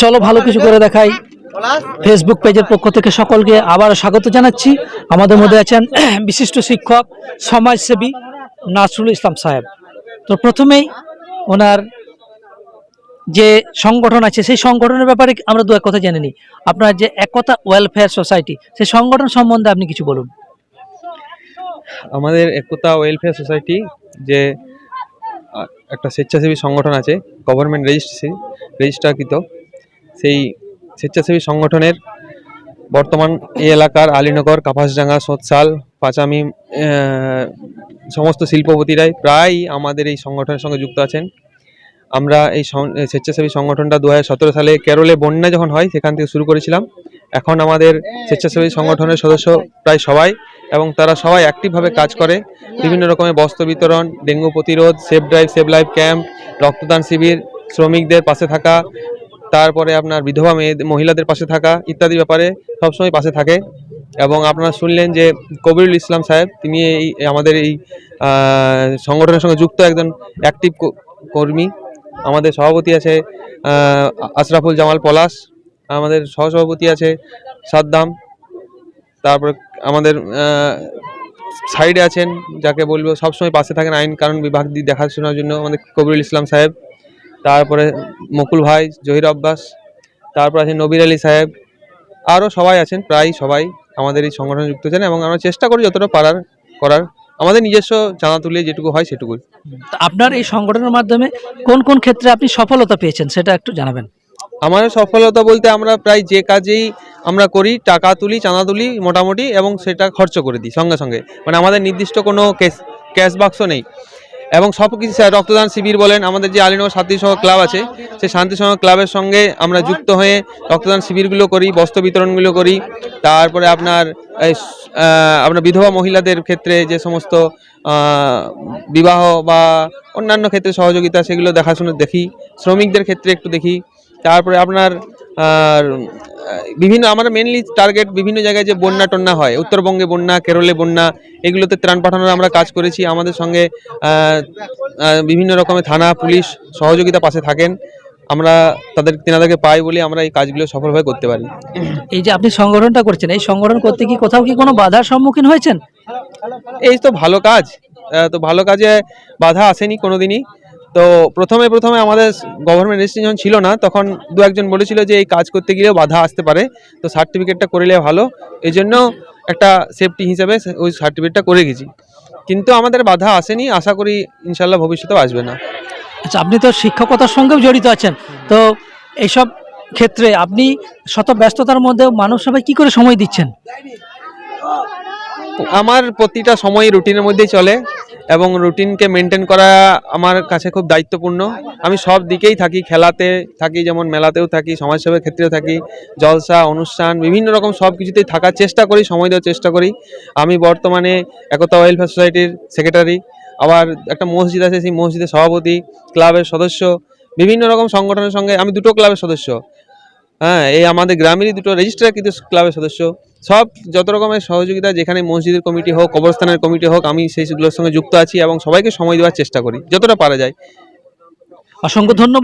চলো ভালো কিছু করে দেখাই। ফেসবুক পেজের পক্ষ থেকে সকলকে আবার স্বাগত জানাচ্ছি। আমাদের মধ্যে আছেন বিশিষ্ট শিক্ষক, সমাজসেবী নাসরুল ইসলাম সাহেব। তো প্রথমেই ওনার যে সংগঠন আছে, সেই সংগঠনের ব্যাপারে আমরা দু এক কথা জেনে নিই। আপনার যে একতা ওয়েলফেয়ার সোসাইটি, সেই সংগঠন সম্বন্ধে আপনি কিছু বলুন। আমাদের একতা ওয়েলফেয়ার সোসাইটি যে একটা স্বেচ্ছাসেবী সংগঠন আছে, গভর্নমেন্ট রেজিস্ট্রেসি রেজিস্ট্রাকৃত সেই স্বেচ্ছাসেবী সংগঠনের বর্তমান এই এলাকার আলীনগর, কাপাসডাঙ্গা সোৎসাল পাঁচামি সমস্ত শিল্পপতিরাই প্রায় আমাদের এই সংগঠনের সঙ্গে যুক্ত আছেন। আমরা এই স্বেচ্ছাসেবী সংগঠনটা দু হাজার সতেরো সালে কেরলে বন্যা যখন হয়, সেখান থেকে শুরু করেছিলাম। এখন আমাদের স্বেচ্ছাসেবী সংগঠনের সদস্য প্রায় সবাই এবং তারা সবাই অ্যাক্টিভভাবে কাজ করে। বিভিন্ন রকমের বস্ত্র বিতরণ, ডেঙ্গু প্রতিরোধ safe drive save life camp রক্তদান শিবির, শ্রমিকদের পাশে থাকা তারপরে আপনার বিধবা মেয়ে, মহিলাদের পাশে থাকা ইত্যাদি ব্যাপারে সবসময় পাশে থাকে। এবং আপনারা শুনলেন যে কবিরুল ইসলাম সাহেব, তিনি এই, আমাদের এই সংগঠনের সঙ্গে যুক্ত একজন অ্যাক্টিভ কর্মী। আমাদের সভাপতি আছে আশরাফুল জামাল পলাশ, আমাদের সহসভাপতি আছে সাদ্দাম। তারপরে আমাদের সাইডে আছেন, যাকে বলব সবসময় পাশে থাকেন আইন কারণ বিভাগ দেখাশোনার জন্য আমাদের কবিরুল ইসলাম সাহেব। তারপরে মুকুল ভাই জহির আব্বাস তারপর আছেন নবির আলী সাহেব আরও সবাই আছেন প্রায় সবাই আমাদের এই সংগঠনে যুক্ত আছেন এবং আমরা চেষ্টা করি যতটা পারার করার। আমাদের নিজস্ব চাঁদা তুলে যেটুকু হয় সেটুকুই। আপনার এই সংগঠনের মাধ্যমে কোন কোন ক্ষেত্রে আপনি সফলতা পেয়েছেন সেটা একটু জানাবেন। আমাদের সফলতা বলতে আমরা প্রায় যে কাজেই আমরা করি টাকা তুলি চাঁদা তুলি মোটামুটি এবং সেটা খরচ করে দিই সঙ্গে সঙ্গে। মানে আমাদের নির্দিষ্ট কোনো ক্যাশ ক্যাশ বাক্স নেই। এবং সব কিছু স্যার, রক্তদান শিবির বলেন, আমাদের যে আলিনগর শান্তি সহ ক্লাব আছে, সেই শান্তি সহ ক্লাবের সঙ্গে আমরা যুক্ত হয়ে রক্তদান শিবিরগুলো করি, বস্ত্র বিতরণগুলো করি। তারপরে আপনার আপনার বিধবা মহিলাদের ক্ষেত্রে যে সমস্ত বিবাহ বা অন্যান্য ক্ষেত্রে সহযোগিতা, সেগুলো দেখাশোনা দেখি, শ্রমিকদের ক্ষেত্রে একটু দেখি। তারপরে আপনার বিভিন্ন আমরা মেনলি টার্গেট বিভিন্ন জায়গায় যে বন্যা টন্যা হয় উত্তরবঙ্গে বন্যা কেরলে বন্যা এগুলোতে ত্রাণ পাঠানোর আমরা কাজ করেছি। আমাদের সঙ্গে বিভিন্ন রকমের থানা পুলিশ সহযোগিতা পাশে থাকেন। আমরা তাদের তেনাদেরকে পাই বলে আমরা এই কাজগুলো সফলভাবে করতে পারি। এই যে আপনি সংগঠনটা করছেন এই সংগঠন করতে কি কোথাও কি কোনো বাধার সম্মুখীন হয়েছেন? এই তো ভালো কাজ তো ভালো কাজে বাধা আসেনি কোনোদিনই। তো প্রথমে প্রথমে আমাদের গভর্নমেন্ট রেজিস্ট্রেশন ছিল না তখন দু একজন বলেছিল যে এই কাজ করতে গেলেও বাধা আসতে পারে। তো সার্টিফিকেটটা করলে ভালো। এই জন্য একটা সেফটি হিসেবে ওই সার্টিফিকেটটা করে গেছি। কিন্তু আমাদের বাধা আসেনি। আশা করি ইনশাল্লাহ ভবিষ্যতেও আসবে না। আচ্ছা আপনি তো শিক্ষকতার সঙ্গেও জড়িত আছেন। তো এইসব ক্ষেত্রে আপনি শত ব্যস্ততার মধ্যেও মানুষ সবাই কী করে সময় দিচ্ছেন? আমার প্রতিটা সময় রুটিনের মধ্যেই চলে। এবং রুটিনকে মেনটেন করা আমার কাছে খুব দায়িত্বপূর্ণ। আমি সব দিকেই থাকি, খেলাতে থাকি, যেমন মেলাতেও থাকি, সমাজসেবার ক্ষেত্রেও থাকি, জলসা, অনুষ্ঠান, বিভিন্ন রকম সব কিছুতেই থাকার চেষ্টা করি, সময় দেওয়ার চেষ্টা করি। আমি বর্তমানে একতা ওয়েলফেয়ার সোসাইটির সেক্রেটারি আবার একটা মসজিদ আছে, সেই মসজিদের সভাপতি, ক্লাবের সদস্য, বিভিন্ন রকম সংগঠনের সঙ্গে আমি দুটো ক্লাবের সদস্য। হ্যাঁ এই আমাদের গ্রামেরই দুটো রেজিস্ট্রার কিন্তু ক্লাবের সদস্য। সব যত রকমের সহযোগিতা যেখানে মসজিদের কমিটি হোক, কবরস্থানের কমিটি হোক, আমি সেইগুলোর সঙ্গে যুক্ত আছি এবং সবাইকে সময় দেওয়ার চেষ্টা করি, যতটা পারা যায়। অসংখ্য ধন্যবাদ।